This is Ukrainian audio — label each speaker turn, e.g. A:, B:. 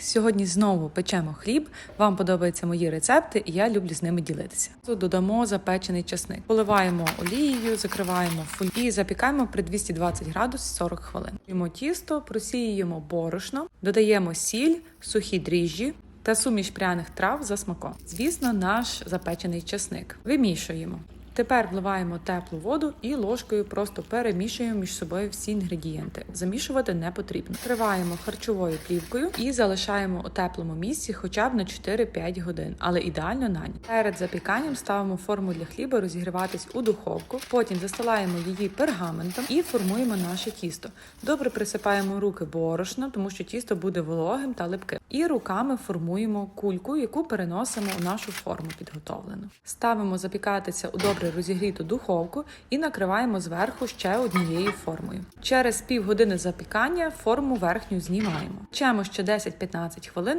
A: Сьогодні знову печемо хліб. Вам подобаються мої рецепти, і я люблю з ними ділитися. Тут Додамо запечений часник, поливаємо олією, закриваємо фоль і запікаємо при 220 градусів 40 хвилин. Беремо тісто, просіюємо борошно, додаємо сіль, сухі дріжджі. Та суміш пряних трав за смаком. Звісно, наш запечений часник. Вимішуємо. Тепер вливаємо теплу воду і ложкою просто перемішуємо між собою всі інгредієнти. Замішувати не потрібно. Триваємо харчовою плівкою і залишаємо у теплому місці хоча б на 4-5 годин, але ідеально на ніч. Перед запіканням ставимо форму для хліба розігріватись у духовку. Потім застилаємо її пергаментом і формуємо наше тісто. Добре присипаємо руки борошном, тому що тісто буде вологим та липким. І руками формуємо кульку, яку переносимо у нашу форму підготовлену. Ставимо запікатися у добре розігріту духовку і накриваємо зверху ще однією формою. Через півгодини запікання форму верхню знімаємо. Чемо ще 10-15 хвилин